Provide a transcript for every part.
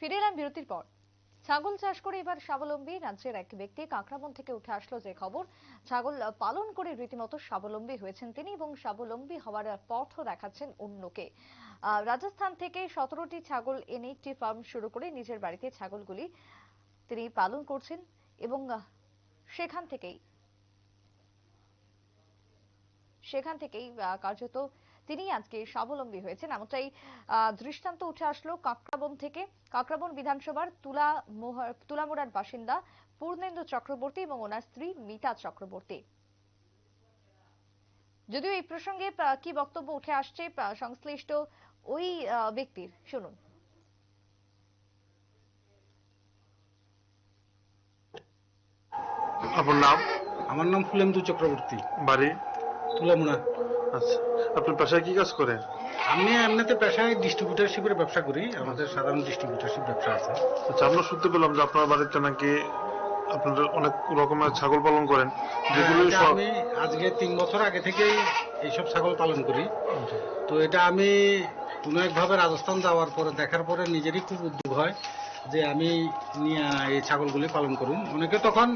ফিরে এলাম বিরতির পর। ছাগল চাষ করে এবার স্বাবলম্বী রাজ্যের এক ব্যক্তি কাঁকড়াবন থেকে উঠে আসলো যে খবর। ছাগল পালন করে রীতিমতো স্বাবলম্বী হয়েছেন তিনি এবং স্বাবলম্বী হওয়ার পথও দেখাচ্ছেন অন্যকে। রাজস্থান থেকে সতেরোটি ছাগল এনে একটি ফার্ম শুরু করে নিজের বাড়িতে ছাগলগুলি তিনি পালন করছেন এবং সেখান থেকেই সেখান থেকেই কার্যত তিনি আজকে স্বাবলম্বী হয়েছেন। এমনটাই দৃষ্টান্ত উঠে আসলো কাকরাবন থেকে। কাকরাবন বিধানসভার তুলা মোহর তুলামোড়ার বাসিন্দা পূর্ণেন্দু চক্রবর্তী এবং ওনার স্ত্রী মিতা চক্রবর্তী। যদিও এই প্রসঙ্গে আহ, কি বক্তব্য উঠে আসছে আহ, সংশ্লিষ্ট ওই আহ, ব্যক্তির শুনুন। আপনার নাম? আমার নাম ফুলেন্দু চক্রবর্তী। বাড়ি? তুলামুনা। আচ্ছা আপনি পেশায় কি কাজ করেন? আমি এমনিতে পেশায় ডিস্ট্রিবিউটারশিপের ব্যবসা করি আমাদের সাধারণ ডিস্ট্রিবিউটারশিপ ব্যবসা আছে। আচ্ছা আমরা শুনতে পেলাম যে আপনার বাড়িতে নাকি আপনারা অনেক রকমের ছাগল পালন করেন যেগুলো আমি আজকে তিন বছর আগে থেকেই এইসব ছাগল পালন করি। তো এটা আমি কোনো একভাবে রাজস্থান যাওয়ার পরে দেখার পরে নিজেরই খুব উদ্যোগ হয় যে আমি নিয়ে এই ছাগলগুলি পালন করুন। অনেকে তখন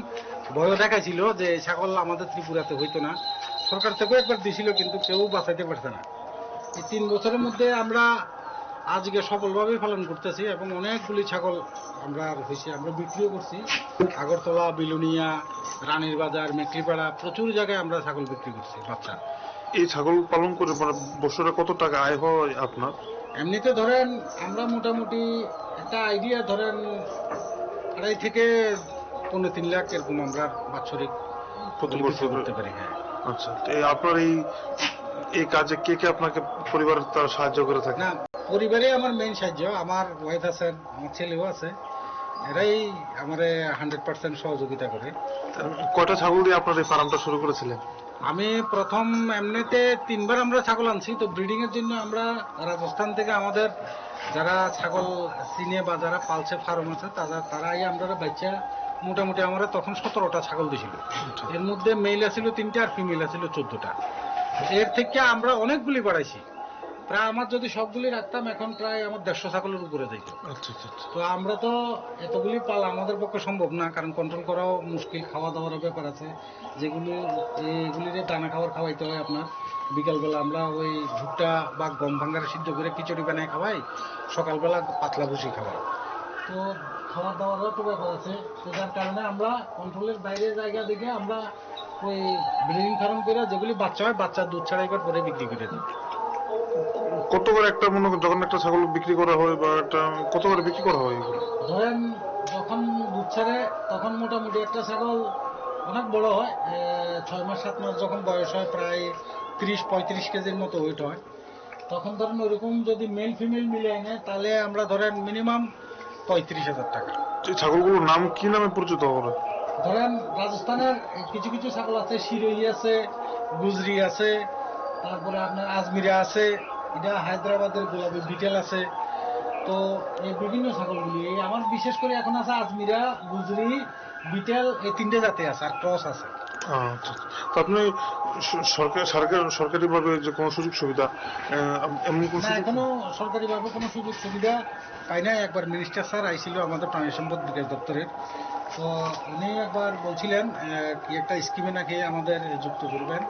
ভয় দেখাইছিল যে ছাগল আমাদের ত্রিপুরাতে হইতো না। সরকার থেকেও একবার দিছিল কিন্তু কেউ বাঁচাইতে পারছে না। এই তিন বছরের মধ্যে আমরা আজকে সফলভাবেই পালন করতেছি এবং অনেকগুলি ছাগল আমরা হয়েছি আমরা বিক্রিও করছি। আগরতলা বিলুনিয়া রানীর বাজার মেকলিপাড়া প্রচুর জায়গায় আমরা ছাগল বিক্রি করছি বাচ্চা। এই ছাগল পালন করে মানে বছরে কত টাকা আয় হয় আপনার? এমনিতে ধরেন আমরা মোটামুটি একটা আইডিয়া ধরেন আড়াই থেকে পনেরো তিন লাখ এরকম আমরা বাৎসরিক প্রতি বছর করতে পারি হ্যাঁ। আচ্ছা তো এই আপনার এই এই কাজে কে কে আপনাকে পরিবার তার সাহায্য করে থাকে? না পরিবারে আমার মেইন সাহায্য আমার ওয়াইফ আছেন আমার ছেলেও আছে। এরাই আমার হান্ড্রেড পার্সেন্ট সহযোগিতা করে। কয়টা ছাগল দিয়ে আপনার এই ফার্মটা শুরু করেছিলেন? আমি প্রথম এমনিতে তিনবার আমরা ছাগল আনছি তো ব্রিডিং এর জন্য আমরা রাজস্থান থেকে আমাদের যারা ছাগল চিনে বা যারা পালছে ফার্ম আছে তারা তারাই আমরা বাচ্চা মোটামুটি আমরা তখন সতেরোটা ছাগল দিছিল। এর মধ্যে মেল আছিল তিনটা আর ফিমেল আছিল চোদ্দটা। এর থেকে আমরা অনেকগুলি বাড়াইছি। প্রায় আমার যদি সবগুলি রাখতাম এখন প্রায় আমার দেড়শো ছাগলের উপরে যাইতো। আচ্ছা আচ্ছা আচ্ছা। তো আমরা তো এতগুলি পালা আমাদের পক্ষে সম্ভব না কারণ কন্ট্রোল করাও মুশকিল খাওয়া দাওয়ার ব্যাপার আছে। যেগুলি এগুলিরে দানা খাবার খাওয়াইতে হয় আপনার। বিকালবেলা আমরা ওই ভুট্টা বা গম ভাঙ্গারে সিদ্ধ করে খিচুড়ি বানায় খাওয়াই। সকালবেলা পাতলা ভুসি খাওয়াই। তো খাওয়া দাওয়ারও তো ব্যাপার আছে। তো যার কারণে আমরা কন্ট্রোলের বাইরের জায়গা দেখে আমরা ওই ব্রিডিং ফার্ম করে যেগুলি বাচ্চা হয় বাচ্চার দুধ ছাড়াইবার পরে বিক্রি করে দিই। কত করে একটা মনে যখন একটা ছাগল বিক্রি করা হয় বা একটা কত করে বিক্রি করা হয় ধরেন যখন দুধ ছাড়ে তখন মোটামুটি একটা ছাগল অনেক বড় হয় ছয় মাস সাত মাস যখন বয়স হয় প্রায় তিরিশ পঁয়ত্রিশ কেজির মতো ওয়েট হয়। তখন ধরেন ওরকম যদি মেল ফিমেল মিলে নেয় তাহলে আমরা ধরেন মিনিমাম পঁয়ত্রিশ হাজার টাকা। এই ছাগলগুলোর নাম কি নামে পরিচিত ওরা ধরেন রাজস্থানের কিছু কিছু ছাগল আছে শিরোই আছে গুজরি আছে তারপরে আপনার আজমিরা আছে এটা হায়দ্রাবাদের গোলাপি বিটেল আছে। তো এই বিভিন্ন ছাগলগুলি এই আমার বিশেষ করে এখন আছে আজমিরা গুজরি বিটেল এই তিনটে জাতি আছে আর ক্রস আছে। আচ্ছা আচ্ছা। তো আপনি সরকার সরকার যে কোনো সুযোগ সুবিধা এমন কোন এখনও সরকারিভাবে কোনো সুযোগ সুবিধা পাই নাই। একবার মিনিস্টার স্যার আইছিল আমাদের প্রাণী সম্পদ বিকাশ দপ্তরের তো উনি একবার বলছিলেন কি একটা স্কিমে নাকি আমাদের যুক্ত করবেন।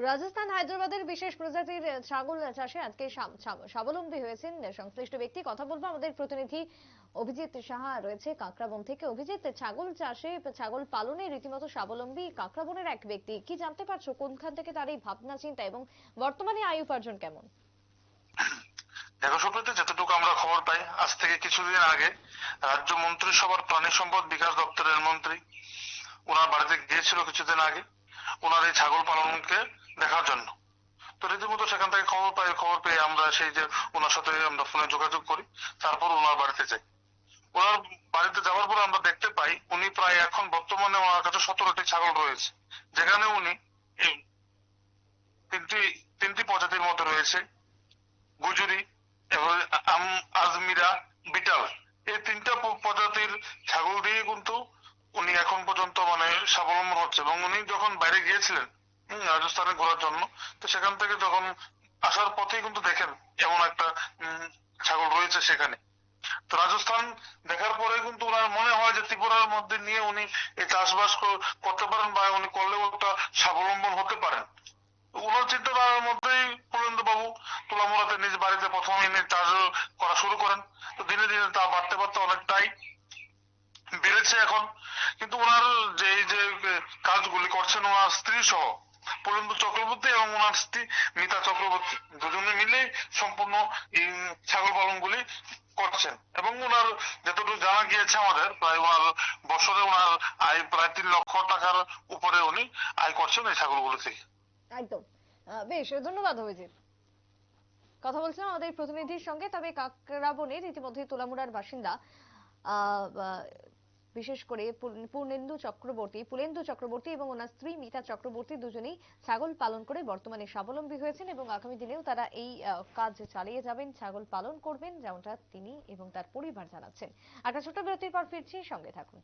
রাজস্থান হায়দ্রাবাদের বিশেষ প্রজাতির ছাগল চাষে আজকে স্বাব- স্বাব- স্বাবলম্বী হয়েছেন সংশ্লিষ্ট ব্যক্তি। কথা বলব আমাদের প্রতিনিধি অভিজিৎ সাহা রয়েছে কাঁকড়াবন থেকে। অভিজিৎ, ছাগল চাষে ছাগল পালনে রীতিমতো স্বাবলম্বী কাঁকড়াবনের এক ব্যক্তি। কি জানতে পারছ? কোনখান থেকে তার এই ভাবনা, চিন্তা এবং বর্তমানে আয় উপার্জন কেমন? দেখো, সুপ্রীতি, যতটুকু আমরা খবর পাই, আজ থেকে কিছুদিন আগে রাজ্য মন্ত্রিসভার প্রাণী সম্পদ বিকাশ দপ্তরের মন্ত্রী ওনার বাড়িতে গিয়েছিল কিছুদিন আগে। ওনার এই ছাগল পালনকে দেখার জন্য। তো রীতিমতো সেখান থেকে খবর পাই খবর পেয়ে আমরা সেই যে ওনার সাথে আমরা ফোনে যোগাযোগ করি। তারপর ওনার বাড়িতে যাই। ওনার বাড়িতে যাওয়ার পর আমরা দেখতে পাই উনি প্রায় এখন বর্তমানে ওনার কাছে সতেরোটি ছাগল রয়েছে। যেখানে উনি তিনটি তিনটি প্রজাতির মধ্যে রয়েছে। গুজুরি, এবং আজমিরা, বিটাল। এই তিনটা প্রজাতির ছাগল দিয়ে কিন্তু উনি এখন পর্যন্ত মানে স্বাবলম্বন হচ্ছে এবং উনি যখন বাইরে গিয়েছিলেন রাজস্থানে ঘোরার জন্য। তো সেখান থেকে যখন আসার পথেই কিন্তু দেখেন এমন একটা ছাগল রয়েছে সেখানে। তো রাজস্থান দেখার পরে কিন্তু ওনার মনে হয় যে ত্রিপুরার মধ্যে নিয়ে উনি এই চাষবাস করতে পারেন বা উনি করলেও একটা স্বাবলম্বন হতে পারেন। ওনার চিন্তাধারার মধ্যেই পুরেন্দ্র বাবু তুলামুড়াতে নিজ বাড়িতে প্রথম এনে চাষ করা শুরু করেন। তো দিনে দিনে তা বাড়তে বাড়তে অনেকটাই বেড়েছে এখন। কিন্তু ওনার যে, এই যে কাজগুলি করছেন ওনার স্ত্রী সহ পুরেন্দ্র চক্রবর্তী এবং ওনার স্ত্রী মিতা চক্রবর্তী। দুজনে মিলে সম্পূর্ণ এই ছাগল পালনগুলি করছেন। এবং ওনার যতটুকু জানা গিয়েছে আমাদের, প্রায় ওনার বছরে ওনার আয় প্রায় তিন লক্ষ টাকার উপরে উনি আয় করছেন এই ছাগলগুলি থেকে। একদম। বেশ, ধন্যবাদ অভিজিৎ। কথা বলছিলাম আমাদের প্রতিনিধির সঙ্গে, তবে কাকরাবনের ইতিমধ্যে তোলামুড়ার বাসিন্দা বিশেষ করে পূর্ণ- পূর্ণেন্দু চক্রবর্তী, পুলেন্দু চক্রবর্তী এবং ওনার স্ত্রী মিতা চক্রবর্তী দুজনেই ছাগল পালন করে বর্তমানে স্বাবলম্বী হয়েছেন এবং আগামী দিনেও তারা এই কাজ চালিয়ে যাবেন, ছাগল পালন করবেন, যেমনটা তিনি এবং তার পরিবার জানাচ্ছেন। একটা ছোট বিরতির পর ফিরছি, সঙ্গে থাকুন।